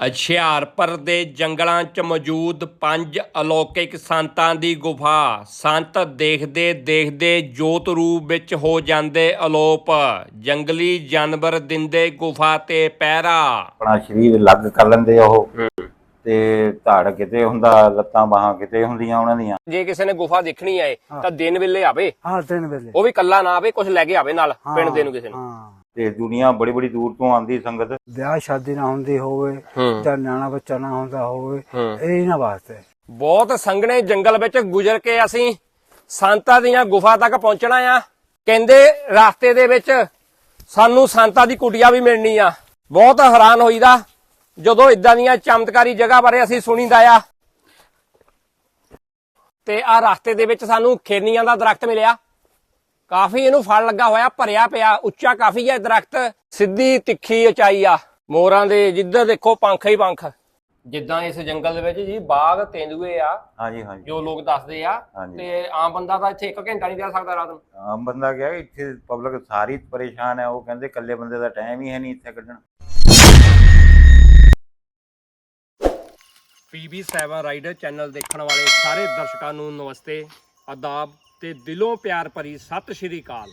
ਹੁਸ਼ਿਆਰਪੁਰ ਦੇ ਜੰਗਲਾਂ 'ਚ ਮੌਜੂਦ ਪੰਜ ਅਲੌਕਿਕ ਸੰਤਾਂ ਦੀ ਗੁਫਾ। ਸੰਤ ਦੇਖਦੇ ਦੇਖਦੇ ਜੋਤ ਰੂਪ ਵਿੱਚ ਹੋ ਜਾਂਦੇ ਅਲੋਪ। ਜੰਗਲੀ ਜਾਨਵਰ ਦਿੰਦੇ ਗੁਫਾ ਤੇ ਪਹਿਰਾ ਆਪਣਾ ਸਰੀਰ ਅਲੱਗ ਕਰ ਲੈਂਦੇ ਆ ਉਹ। ਤੇ ਧੜ ਕਿਤੇ ਹੁੰਦਾ ਲੱਤਾਂ ਬਾਹਾਂ ਕਿਤੇ ਹੁੰਦੀਆਂ ਉਹਨਾਂ ਦੀਆਂ। ਜੇ ਕਿਸੇ ਨੇ ਗੁਫਾ ਦੇਖਣੀ ਆਏ ਤਾਂ ਦਿਨ ਵੇਲੇ ਆਵੇ। ਹਾਂ ਤਿੰਨ ਵੇਲੇ। ਉਹ ਵੀ ਕੱਲਾ ਨਾ ਆਵੇ ਕੁਝ ਲੈ ਕੇ ਆਵੇ ਨਾਲ ਪਿੰਡ ਦੇ ਨੂੰ ਕਿਸੇ ਨੂੰ। ਹਾਂ। ਤੇ ਦੁਨੀਆ ਬੜੀ ਬੜੀ ਦੂਰ ਤੋਂ ਆਉਂਦੀ ਸੰਗਤ। ਵਿਆਹ ਸ਼ਾਦੀ ਨਾ ਹੁੰਦੀ ਹੋਵੇ ਹੂੰ। ਜਾਂ ਨਿਆਣਾ ਬੱਚਾ ਨਾ ਹੁੰਦਾ ਹੋਵੇ ਇਹ ਨਾ ਵਾਸਤੇ। ਬਹੁਤ ਸੰਘਣੇ ਜੰਗਲ ਵਿੱਚ ਗੁਜ਼ਰ ਕੇ ਅਸੀਂ ਸੰਤਾਂ ਦੀਆਂ ਗੁਫਾ ਤੱਕ ਪਹੁੰਚਣਾ ਆ। ਕਹਿੰਦੇ ਰਸਤੇ ਦੇ ਵਿੱਚ ਸਾਨੂੰ ਸੰਤਾਂ ਦੀ ਕੁਟੀਆ ਵੀ ਮਿਲਣੀ ਆ। ਬਹੁਤ ਹੈਰਾਨ ਹੋਈਦਾ ਜਦੋਂ ਇਦਾਂ ਦੀਆਂ ਚਮਤਕਾਰੀ ਜਗ੍ਹਾ ਬਾਰੇ ਅਸੀਂ ਸੁਣੀਦਾ ਆ। ਤੇ ਆ ਰਸਤੇ ਦੇ ਵਿੱਚ ਸਾਨੂੰ ਖੇਰਨੀਆਂ ਦਾ ਦਰਖਤ ਮਿਲਿਆ। ਕਾਫੀ ਇਹਨੂੰ ਫਲ ਲੱਗਾ ਹੋਇਆ ਭਰਿਆ ਪਿਆ ਉੱਚਾ ਕਾਫੀ ਹੈ ਦਰਖਤ ਸਿੱਧੀ ਤਿੱਖੀ ਉਚਾਈ ਆ। ਮੋਰਾਂ ਦੇ ਜਿੱਧਰ ਦੇਖੋ ਪੰਖ ਹੀ ਪੰਖ। ਜਿੱਦਾਂ ਇਸ ਜੰਗਲ ਦੇ ਵਿੱਚ ਜੀ ਬਾਗ ਤੇਂਦੂਏ ਆ ਹਾਂਜੀ ਹਾਂਜੀ। ਜੋ ਲੋਕ ਦੱਸਦੇ ਆ। ਤੇ ਆਮ ਬੰਦਾ ਤਾਂ ਇੱਥੇ ਇੱਕ ਘੰਟਾ ਨਹੀਂ ਰਹਿ ਸਕਦਾ ਰਾਤ ਨੂੰ। ਆਮ ਬੰਦਾ ਗਿਆ ਇੱਥੇ ਪਬਲਿਕ ਸਾਰੀ ਪਰੇਸ਼ਾਨ ਹੈ ਉਹ ਕਹਿੰਦੇ ਇਕੱਲੇ ਬੰਦੇ ਦਾ ਟਾਈਮ ਹੀ ਹੈ ਨਹੀਂ ਇੱਥੇ ਕੱਢਣ। PB7 ਰਾਈਡਰ ਚੈਨਲ ਦੇਖਣ ਵਾਲੇ ਸਾਰੇ ਦਰਸ਼ਕਾਂ ਨੂੰ ਨਮਸਤੇ ਆਦਾਬ ਤੇ ਦਿਲੋਂ ਪਿਆਰ ਭਰੀ ਸਤਿ ਸ਼੍ਰੀ ਅਕਾਲ।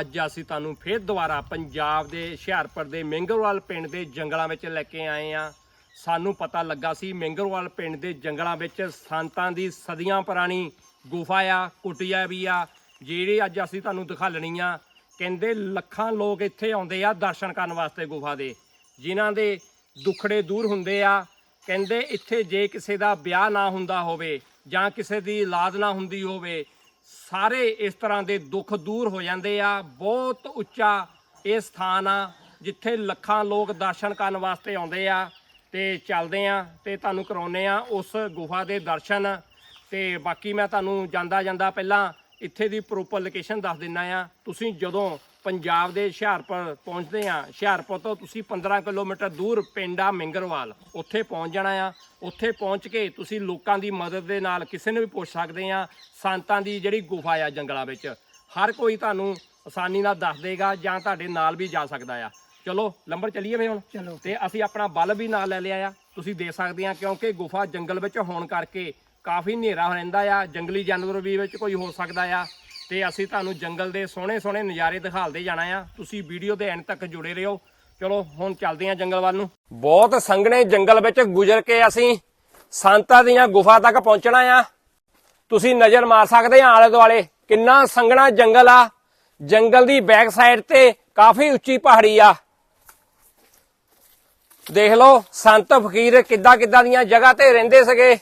ਅੱਜ ਅਸੀਂ ਤੁਹਾਨੂੰ ਫੇਰ ਦੁਬਾਰਾ ਪੰਜਾਬ ਦੇ ਹੁਸ਼ਿਆਰਪੁਰ ਦੇ ਮਿੰਗਰਵਾਲ ਪਿੰਡ ਦੇ ਜੰਗਲਾਂ ਵਿੱਚ ਲੈ ਕੇ ਆਏ ਆ ਸਾਨੂੰ ਪਤਾ ਲੱਗਾ ਸੀ ਮੈਂਗਰਵਾਲ ਪਿੰਡ ਦੇ ਜੰਗਲਾਂ ਵਿੱਚ ਸੰਤਾਂ ਦੀ ਸਦੀਆਂ ਪੁਰਾਣੀ ਗੁਫਾ ਆ, ਕੁਟੀਆ ਵੀ ਆ, ਜਿਹੜੀ ਅੱਜ ਅਸੀਂ ਤੁਹਾਨੂੰ ਦਿਖਾਲਣੀ ਆ। ਕਹਿੰਦੇ ਲੱਖਾਂ ਲੋਕ ਇੱਥੇ ਆਉਂਦੇ ਆ ਦਰਸ਼ਨ ਕਰਨ ਵਾਸਤੇ ਗੁਫਾ ਦੇ, ਜਿਨ੍ਹਾਂ ਦੇ ਦੁੱਖੜੇ ਦੂਰ ਹੁੰਦੇ ਆ। ਕਹਿੰਦੇ ਇੱਥੇ ਜੇ ਕਿਸੇ ਦਾ ਵਿਆਹ ਨਾ ਹੁੰਦਾ ਹੋਵੇ ਜਾਂ ਕਿਸੇ ਦੀ ਔਲਾਦ ਨਾ ਹੁੰਦੀ ਹੋਵੇ ਸਾਰੇ ਇਸ ਤਰ੍ਹਾਂ ਦੇ ਦੁੱਖ ਦੂਰ ਹੋ ਜਾਂਦੇ ਆ। ਬਹੁਤ ਉੱਚਾ ਇਹ ਸਥਾਨ ਆ ਜਿੱਥੇ ਲੱਖਾਂ ਲੋਕ ਦਰਸ਼ਨ ਕਰਨ ਵਾਸਤੇ ਆਉਂਦੇ ਆ ਤੇ ਚੱਲਦੇ ਆ ਤੇ ਤੁਹਾਨੂੰ ਕਰਾਉਨੇ ਆ ਉਸ ਗੁਫਾ ਦੇ ਦਰਸ਼ਨ। ਤੇ ਬਾਕੀ ਮੈਂ ਤੁਹਾਨੂੰ ਜਾਂਦਾ ਜਾਂਦਾ ਪਹਿਲਾਂ ਇੱਥੇ ਦੀ ਪ੍ਰੋਪਰ ਲੋਕੇਸ਼ਨ ਦੱਸ ਦਿੰਨਾ ਆ। ਤੁਸੀਂ ਜਦੋਂ ਪੰਜਾਬ ਦੇ ਹੁਸ਼ਿਆਰਪੁਰ ਪਹੁੰਚਦੇ ਆ ਹੁਸ਼ਿਆਰਪੁਰ ਤੋਂ ਤੁਸੀਂ 15 ਕਿਲੋਮੀਟਰ ਦੂਰ ਪਿੰਡ ਮਿੰਗਰਵਾਲ। ਉੱਥੇ ਪਹੁੰਚ ਜਾਣਾ ਆ। ਉੱਥੇ ਪਹੁੰਚ ਕੇ ਤੁਸੀਂ ਲੋਕਾਂ ਦੀ ਮਦਦ ਦੇ ਨਾਲ ਕਿਸੇ ਨੂੰ ਵੀ ਪੁੱਛ ਸਕਦੇ ਆ ਸੰਤਾਂ ਦੀ ਜਿਹੜੀ ਗੁਫਾ ਆ ਜੰਗਲਾਂ ਵਿੱਚ। ਹਰ ਕੋਈ ਤੁਹਾਨੂੰ ਆਸਾਨੀ ਨਾਲ ਦੱਸ ਦੇਗਾ ਜਾਂ ਤੁਹਾਡੇ ਨਾਲ ਵੀ ਜਾ ਸਕਦਾ ਆ। ਚਲੋ ਲੰਬਰ ਚੱਲੀਏ ਫੇ ਹੁਣ। ਚਲੋ। ਤੇ ਅਸੀਂ ਆਪਣਾ ਬਲ ਵੀ ਨਾਲ ਲੈ ਲਿਆ ਆ। ਤੁਸੀਂ ਦੇਖ ਸਕਦੇ ਆ ਕਿਉਂਕਿ ਗੁਫਾ ਜੰਗਲ ਵਿੱਚ ਹੋਣ ਕਰਕੇ ਕਾਫੀ ਹਨੇਰਾ ਰਹਿੰਦਾ ਆ। ਜੰਗਲੀ ਜਾਨਵਰ ਵੀ ਵਿੱਚ ਕੋਈ ਹੋ ਸਕਦਾ ਆ। ਤੇ ਅਸੀਂ ਤੁਹਾਨੂੰ ਜੰਗਲ ਦੇ ਸੋਹਣੇ ਸੋਹਣੇ ਨਜ਼ਾਰੇ ਦਿਖਾਲਦੇ ਜਾਣਾ ਆ। ਤੁਸੀਂ ਵੀਡੀਓ ਦੇ ਐਂਡ ਤੱਕ ਜੁੜੇ ਰਹੋ। ਚਲੋ, ਹੁਣ ਚੱਲਦੇ ਆ ਜੰਗਲ ਵੱਲ ਨੂੰ। ਬਹੁਤ ਸੰਘਣੇ ਜੰਗਲ ਵਿੱਚ ਗੁਜ਼ਰ ਕੇ ਅਸੀਂ ਸੰਤਾਂ ਦੀਆਂ ਗੁਫਾ ਤੱਕ ਪਹੁੰਚਣਾ ਆ। ਤੁਸੀਂ ਨਜ਼ਰ ਮਾਰ ਸਕਦੇ ਆ ਆਲੇ ਦੁਆਲੇ ਕਿੰਨਾ ਸੰਘਣਾ ਜੰਗਲ ਆ। ਜੰਗਲ ਦੀ ਬੈਕ ਸਾਈਡ ਤੇ ਕਾਫੀ ਉੱਚੀ ਪਹਾੜੀ ਆ। ਦੇਖ ਲਓ, ਸੰਤ ਫਕੀਰ ਕਿੱਦਾਂ ਕਿੱਦਾਂ ਦੀਆਂ ਜਗ੍ਹਾ ਤੇ ਰਹਿੰਦੇ ਸੀਗੇ।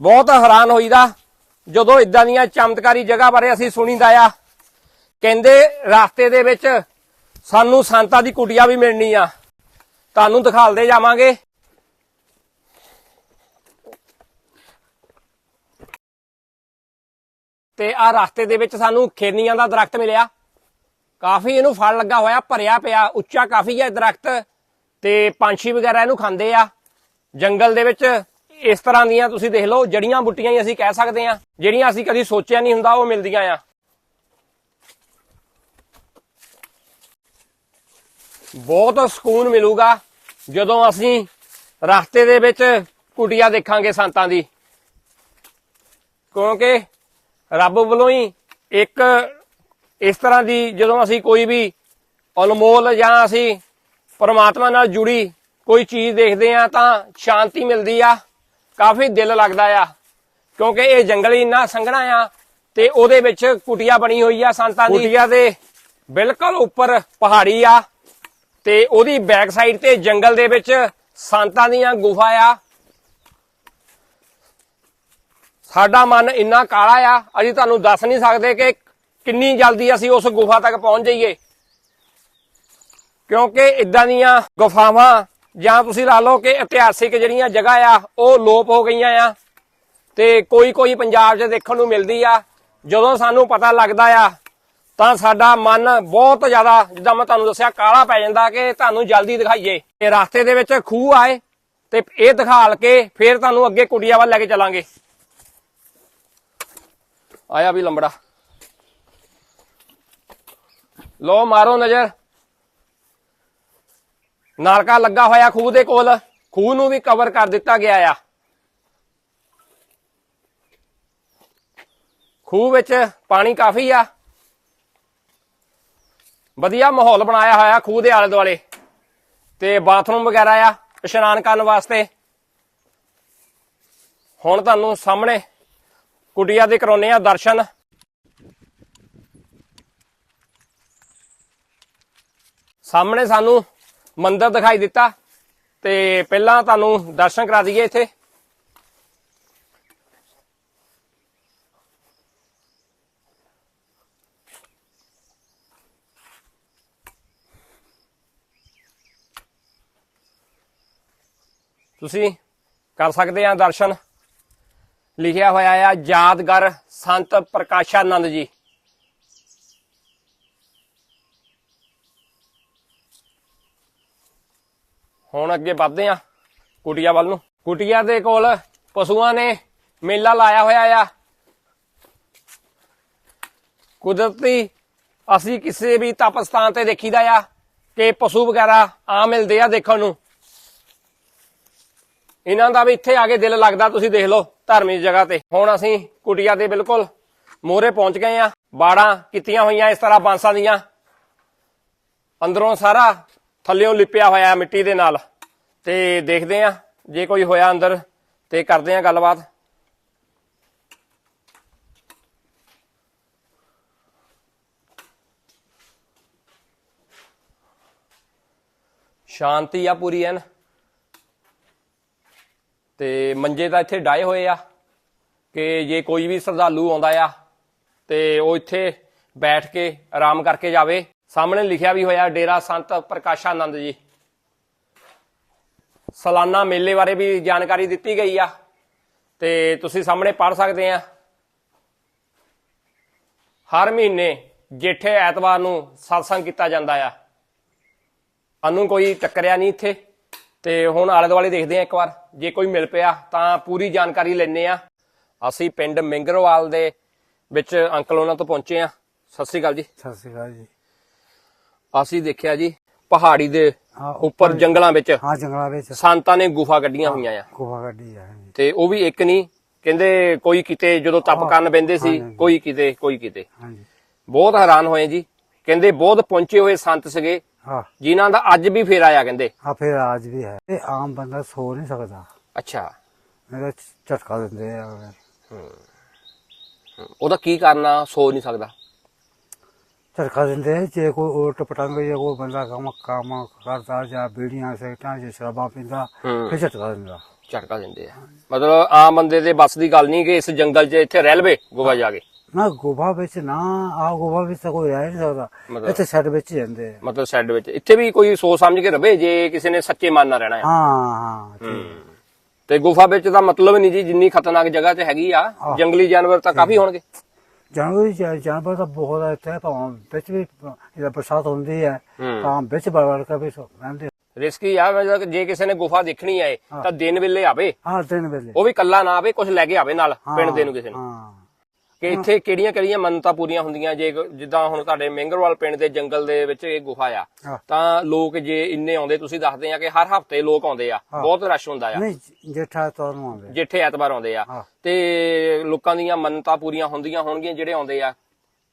ਬਹੁਤ ਹੈਰਾਨ ਹੋਈਦਾ। ਜਦੋਂ ਇਦਾਂ ਦੀਆਂ ਚਮਤਕਾਰੀ ਜਗ੍ਹਾ ਬਾਰੇ ਅਸੀਂ ਸੁਣੀਦਾ ਆ, ਕਹਿੰਦੇ ਰਸਤੇ ਦੇ ਵਿੱਚ ਸਾਨੂੰ ਸੰਤਾਂ ਦੀ ਕੁਟੀਆ ਵੀ ਮਿਲਣੀ ਆ। ਤੁਹਾਨੂੰ ਦਿਖਾਲਦੇ ਜਾਵਾਂਗੇ। ਤੇ ਆ ਰਸਤੇ ਦੇ ਵਿੱਚ ਸਾਨੂੰ ਖੇਨੀਆਂ ਦਾ ਦਰਖਤ ਮਿਲਿਆ। ਕਾਫੀ ਇਹਨੂੰ ਫਲ ਲੱਗਾ ਹੋਇਆ, ਭਰਿਆ ਪਿਆ, ਉੱਚਾ ਕਾਫੀ ਹੈ ਇਹ ਦਰਖਤ। ਤੇ ਪੰਛੀ ਵਗੈਰਾ ਇਹਨੂੰ ਖਾਂਦੇ ਆ। ਜੰਗਲ ਦੇ ਵਿੱਚ ਇਸ ਤਰ੍ਹਾਂ ਦੀਆਂ ਤੁਸੀਂ ਦੇਖ ਲਓ, ਜੜੀਆਂ ਬੁੱਟੀਆਂ ਹੀ ਅਸੀਂ ਕਹਿ ਸਕਦੇ ਆ ਜਿਹੜੀਆਂ ਅਸੀਂ ਕਦੀ ਸੋਚਿਆ ਨਹੀਂ ਹੁੰਦਾ, ਉਹ ਮਿਲਦੀਆਂ ਆ। ਬਹੁਤ ਸਕੂਨ ਮਿਲੂਗਾ ਜਦੋਂ ਅਸੀਂ ਰਸਤੇ ਦੇ ਵਿੱਚ ਕੁਟੀਆਂ ਦੇਖਾਂਗੇ ਸੰਤਾਂ ਦੀ। ਕਿਉਂਕਿ ਰੱਬ ਵੱਲੋਂ ਹੀ ਇੱਕ ਇਸ ਤਰ੍ਹਾਂ ਦੀ ਜਦੋਂ ਅਸੀਂ ਕੋਈ ਵੀ ਅਨਮੋਲ ਜਾਂ ਅਸੀਂ ਪਰਮਾਤਮਾ ਨਾਲ ਜੁੜੀ ਕੋਈ ਚੀਜ਼ ਦੇਖਦੇ ਆ ਤਾਂ ਸ਼ਾਂਤੀ ਮਿਲਦੀ ਆ। ਕਾਫੀ ਦਿਲ ਲੱਗਦਾ ਆ। ਕਿਉਂਕਿ ਇਹ ਜੰਗਲ ਇੰਨਾ ਸੰਘਣਾ ਆ ਤੇ ਉਹਦੇ ਵਿੱਚ ਕੁਟੀਆ ਬਣੀ ਹੋਈ ਆ ਸੰਤਾਂ ਦੀ। ਕੁਟੀਆ ਦੇ ਬਿਲਕੁਲ ਉੱਪਰ ਪਹਾੜੀ ਆ ਤੇ ਉਹਦੀ ਬੈਕ ਸਾਈਡ ਤੇ ਜੰਗਲ ਦੇ ਵਿੱਚ ਸੰਤਾਂ ਦੀਆਂ ਗੁਫਾ ਆ। ਸਾਡਾ ਮਨ ਇੰਨਾ ਕਾਲਾ ਆ, ਅਸੀਂ ਤੁਹਾਨੂੰ ਦੱਸ ਨਹੀਂ ਸਕਦੇ ਕਿ ਕਿੰਨੀ ਜਲਦੀ ਅਸੀਂ ਉਸ ਗੁਫਾ ਤੱਕ ਪਹੁੰਚ ਜਾਈਏ। ਕਿਉਂਕਿ ਇਦਾਂ ਦੀਆਂ ਗੁਫਾਵਾਂ ਜਾਂ ਤੁਸੀਂ ਲਾ ਲਓ ਕਿ ਇਤਿਹਾਸਿਕ ਜਿਹੜੀਆਂ ਜਗ੍ਹਾ ਆ, ਉਹ ਲੋਪ ਹੋ ਗਈਆਂ ਆ ਤੇ ਕੋਈ ਕੋਈ ਪੰਜਾਬ 'ਚ ਦੇਖਣ ਨੂੰ ਮਿਲਦੀ ਆ। ਜਦੋਂ ਸਾਨੂੰ ਪਤਾ ਲੱਗਦਾ ਆ, ਤਾਂ ਸਾਡਾ ਮਨ ਬਹੁਤ ਜ਼ਿਆਦਾ, ਜਿੱਦਾਂ ਮੈਂ ਤੁਹਾਨੂੰ ਦੱਸਿਆ, ਕਾਲਾ ਪੈ ਜਾਂਦਾ ਕਿ ਤੁਹਾਨੂੰ ਜਲਦੀ ਦਿਖਾਈਏ। ਤੇ ਰਸਤੇ ਦੇ ਵਿੱਚ ਖੂਹ ਆਏ ਤੇ ਇਹ ਦਿਖਾਲ ਕੇ ਫਿਰ ਤੁਹਾਨੂੰ ਅੱਗੇ ਕੁੜੀਆਂ ਵੱਲ ਲੈ ਕੇ ਚੱਲਾਂਗੇ। ਆਇਆ ਵੀ ਲੰਬੜਾ। ਲੋ ਮਾਰੋ ਨਜ਼ਰ। ਨਾਲਕਾ ਲੱਗਾ ਹੋਇਆ ਖੂਹ ਦੇ ਕੋਲ। ਖੂਹ ਨੂੰ ਵੀ ਕਵਰ ਕਰ ਦਿੱਤਾ ਗਿਆ ਆ। ਖੂਹ ਵਿੱਚ ਪਾਣੀ ਕਾਫੀ ਆ। ਵਧੀਆ ਮਾਹੌਲ ਬਣਾਇਆ ਹੋਇਆ ਖੂਹ ਦੇ ਆਲੇ ਦੁਆਲੇ ਤੇ ਬਾਥਰੂਮ ਵਗੈਰਾ ਆ, ਇਸ਼ਨਾਨ ਕਰਨ ਵਾਸਤੇ। ਹੁਣ ਤੁਹਾਨੂੰ ਸਾਹਮਣੇ ਕੁਟੀਆ ਦੇ ਕਰਾਉਨੇ ਆ ਦਰਸ਼ਨ। ਸਾਹਮਣੇ ਸਾਨੂੰ ਮੰਦਿਰ ਦਿਖਾਈ ਦਿੱਤਾ। ਤੇ ਪਹਿਲਾਂ ਤੁਹਾਨੂੰ ਦਰਸ਼ਨ ਕਰਾ ਦਈਏ ਇੱਥੇ। ਤੁਸੀਂ ਕਰ ਸਕਦੇ ਆ ਦਰਸ਼ਨ। ਲਿਖਿਆ ਹੋਇਆ ਆ, ਯਾਦਗਾਰ ਸੰਤ ਪ੍ਰਕਾਸ਼ਾਨੰਦ ਜੀ। ਹੁਣ ਅੱਗੇ ਵੱਧਦੇ ਆ, ਕੁਟਿਆ ਵੱਲ ਨੂੰ। ਕੁਟਿਆ ਦੇ ਕੋਲ ਪਸ਼ੂਆਂ ਨੇ ਮੇਲਾ ਲਾਇਆ ਹੋਇਆ ਆ। ਕੁਦਰਤੀ ਅਸੀਂ ਕਿਸੇ ਵੀ ਤਪਸਥਾਨ ਤੇ ਦੇਖੀਦਾ ਆ ਕਿ ਪਸ਼ੂ ਵਗੈਰਾ ਆ ਮਿਲਦੇ ਆ ਦੇਖਣ ਨੂੰ। ਇਹਨਾਂ ਦਾ ਵੀ ਇੱਥੇ ਆ ਕੇ ਦਿਲ ਲੱਗਦਾ, ਤੁਸੀਂ ਦੇਖ ਲਓ ਧਾਰਮਿਕ ਜਗ੍ਹਾ ਤੇ। ਹੁਣ ਅਸੀਂ ਕੁਟਿਆ ਦੇ ਬਿਲਕੁਲ ਮੋਹਰੇ ਪਹੁੰਚ ਗਏ ਆ। ਬਾੜਾਂ ਕੀਤੀਆਂ ਹੋਈਆਂ ਇਸ ਤਰ੍ਹਾਂ ਬਾਂਸਾਂ ਦੀਆਂ। ਅੰਦਰੋਂ ਸਾਰਾ ਥੱਲਿਓਂ ਲਿਪਿਆ ਹੋਇਆ ਮਿੱਟੀ ਦੇ ਨਾਲ। ਤੇ ਦੇਖਦੇ ਆ ਜੇ ਕੋਈ ਹੋਇਆ ਅੰਦਰ, ਤੇ ਕਰਦੇ ਆ ਗੱਲਬਾਤ। ਸ਼ਾਂਤੀ ਆ ਪੂਰੀ ਐਨ। ਤੇ ਮੰਜੇ ਤਾਂ ਇੱਥੇ ਡਾਏ ਹੋਏ ਆ, ਕਿ ਜੇ ਕੋਈ ਵੀ ਸ਼ਰਧਾਲੂ ਆਉਂਦਾ ਆ, ਤੇ ਉਹ ਇੱਥੇ ਬੈਠ ਕੇ ਆਰਾਮ ਕਰਕੇ ਜਾਵੇ। ਸਾਹਮਣੇ ਲਿਖਿਆ ਵੀ ਹੋਇਆ ਡੇਰਾ ਸੰਤ ਪ੍ਰਕਾਸ਼ਾਨੰਦ ਜੀ। ਸਾਲਾਨਾ ਮੇਲੇ ਬਾਰੇ ਵੀ ਜਾਣਕਾਰੀ ਦਿੱਤੀ ਗਈ ਆ, ਤੇ ਤੁਸੀਂ ਸਾਹਮਣੇ ਪੜ ਸਕਦੇ ਆ। ਹਰ ਮਹੀਨੇ ਜੇਠੇ ਐਤਵਾਰ ਨੂੰ satsang ਕੀਤਾ ਜਾਂਦਾ ਆ। ਸਾਨੂੰ ਕੋਈ ਟੱਕਰਿਆ ਨਹੀਂ ਇੱਥੇ, ਤੇ ਹੁਣ ਆਲੇ ਦੁਆਲੇ ਦੇਖਦੇ ਆ ਇੱਕ ਵਾਰ। ਜੇ ਕੋਈ ਮਿਲ ਪਿਆ ਤਾਂ ਪੂਰੀ ਜਾਣਕਾਰੀ ਲੈਣੇ ਆ। ਅਸੀਂ ਪਿੰਡ ਮਿੰਗਰਵਾਲ ਦੇ ਵਿੱਚ ਅੰਕਲ ਉਹਨਾਂ ਤੋਂ ਪਹੁੰਚੇ ਆ। ਸਤਿ ਸ੍ਰੀ ਅਕਾਲ ਜੀ। ਸਤਿ ਸ਼੍ਰੀ ਅਕਾਲ ਜੀ। ਅਸੀਂ ਦੇਖਿਆ ਜੀ ਪਹਾੜੀ ਦੇ ਹਾਂ, ਉੱਪਰ ਜੰਗਲਾਂ ਵਿੱਚ ਹਾਂ ਜੰਗਲਾਂ ਵਿੱਚ। ਸੰਤਾਂ ਨੇ ਗੁਫਾ ਕੱਢੀਆਂ ਹੋਈਆਂ ਆ। ਗੁਫਾ ਕੱਢੀ ਜੀ ਤੇ ਉਹ ਵੀ ਇੱਕ ਨਹੀਂ ਕਹਿੰਦੇ ਕੋਈ ਕਿਤੇ ਜਦੋਂ ਤਪ ਕਰਨ ਬੈੰਦੇ ਸੀ। ਕੋਈ ਕਿਤੇ ਕੋਈ ਕਿਤੇ। ਹਾਂਜੀ। ਬਹੁਤ ਹੈਰਾਨ ਹੋਏ ਜੀ ਕਹਿੰਦੇ ਬਹੁਤ ਪਹੁੰਚੇ ਹੋਏ ਸੰਤ ਸੀਗੇ ਹਾਂ। ਜਿਨ੍ਹਾਂ ਦਾ ਅੱਜ ਵੀ ਫੇਰ ਆਇਆ ਕਹਿੰਦੇ। ਹਾਂ ਫਿਰ ਅੱਜ ਵੀ ਹੈ। ਇਹ ਆਮ ਬੰਦਾ ਸੋ ਨਹੀਂ ਸਕਦਾ। ਅੱਛਾ। ਮੇਰਾ ਝਟਕਾ ਦਿੰਦੇ ਆ। ਉਹਦਾ ਕੀ ਕਰਨਾ ਸੋਚ ਨਹੀਂ ਸਕਦਾ? ਝਟਕਾ ਦਿੰਦੇ ਜੇ ਕੋਈ ਉਲਟ ਪਟੰਗ ਜੇ ਕੋਈ ਬੰਦਾ ਕੰਮ ਕੰਮ ਕਰਦਾ ਜਾਂ ਬੀੜੀਆਂ ਸਿਗਰਟਾਂ ਜਾਂ ਸ਼ਰਾਬਾਂ ਪੀਂਦਾ। ਫਿਰ ਝਟਕਾ ਦਿੰਦਾ। ਝਟਕਾ ਦਿੰਦੇ ਆ। ਮਤਲਬ ਆਮ ਬੰਦੇ ਦੇ ਬਸ ਦੀ ਗੱਲ ਨਹੀਂ ਕਿ ਇਸ ਜੰਗਲ 'ਚ ਇੱਥੇ ਰਹਿ ਲਵੇ ਜਾ ਕੇ। ਨਾ ਗੁਫਾ ਵਿੱਚ ਨਾ ਆ ਗੁਫਾ ਵਿੱਚ ਤਾਂ ਕੋਈ ਰਹਿ ਨਹੀਂ ਸਕਦਾ। ਇੱਥੇ ਛੱਡ ਵਿੱਚ ਜਾਂਦੇ ਆ। ਮਤਲਬ ਸ਼ੈੱਡ ਵਿੱਚ। ਇੱਥੇ ਵੀ ਕੋਈ ਸੋਚ ਸਮਝ ਕੇ ਰਵੇ ਜੇ ਕਿਸੇ ਨੇ ਸੱਚੇ ਮਨ ਨਾਲ ਰਹਿਣਾ ਹੈ ਹਾਂ ਹਾਂ। ਤੇ ਗੁਫਾ ਵਿੱਚ ਦਾ ਮਤਲਬ ਨਹੀਂ ਜੀ ਜਿੰਨੀ ਖਤਰਨਾਕ ਜਗ੍ਹਾ ਤੇ ਹੈਗੀ ਆ। ਜੰਗਲੀ ਜਾਨਵਰ ਤਾਂ ਕਾਫੀ ਹੋਣਗੇ। ਜਾਨਵਰ ਜਾਨਵਰ ਤਾਂ ਬਹੁਤ ਆ ਇੱਥੇ ਭਾਵੇਂ ਵਿੱਚ ਵੀ ਜਦੋਂ ਬਰਸਾਤ ਹੁੰਦੀ ਹੈ ਹੂੰ। ਤਾਂ ਵਿੱਚ ਵੜ ਵੜ ਕੇ ਵੀ ਰਹਿੰਦੇ ਰਿਸਕੀ ਆ ਮਤਲਬ ਜੇ ਕਿਸੇ ਨੇ ਗੁਫਾ ਦੇਖਣੀ ਆਏ ਹਾਂ। ਤਾਂ ਦਿਨ ਵੇਲੇ ਆਵੇ। ਹਾਂ ਦਿਨ ਵੇਲੇ। ਉਹ ਵੀ ਕੱਲਾ ਨਾ ਆਵੇ ਕੁਝ ਲੈ ਕੇ ਆਵੇ ਨਾਲ ਪਿੰਡ ਦੇ ਨੂੰ ਕਿਸੇ ਨੂੰ। ਹਾਂ। ਕਿ ਇੱਥੇ ਕਿਹੜੀਆਂ ਕਿਹੜੀਆਂ ਮੰਨਤਾਂ ਪੂਰੀਆਂ ਹੁੰਦੀਆਂ? ਜੇ ਜਿੱਦਾਂ ਹੁਣ ਤੁਹਾਡੇ ਮਹਿੰਗਰਵਾਲ ਪਿੰਡ ਦੇ ਜੰਗਲ ਦੇ ਵਿੱਚ ਇਹ ਗੁਫਾ ਆ। ਤਾਂ ਲੋਕ ਜੇ ਇੰਨੇ ਆਉਂਦੇ ਤੁਸੀਂ ਦੱਸਦੇ ਆ ਕਿ ਹਰ ਹਫ਼ਤੇ ਲੋਕ ਆਉਂਦੇ ਆ। ਬਹੁਤ ਰਸ਼ ਹੁੰਦਾ ਆ। ਨਹੀਂ ਜੇਠਾ ਤੋਂ ਨੂੰ ਆਉਂਦੇ ਜਿੱਥੇ ਐਤਵਾਰ ਆਉਂਦੇ ਆ। ਤੇ ਲੋਕਾਂ ਦੀਆਂ ਮੰਨਤਾਂ ਪੂਰੀਆਂ ਹੁੰਦੀਆਂ ਹੋਣਗੀਆਂ ਜਿਹੜੇ ਆਉਂਦੇ ਆ?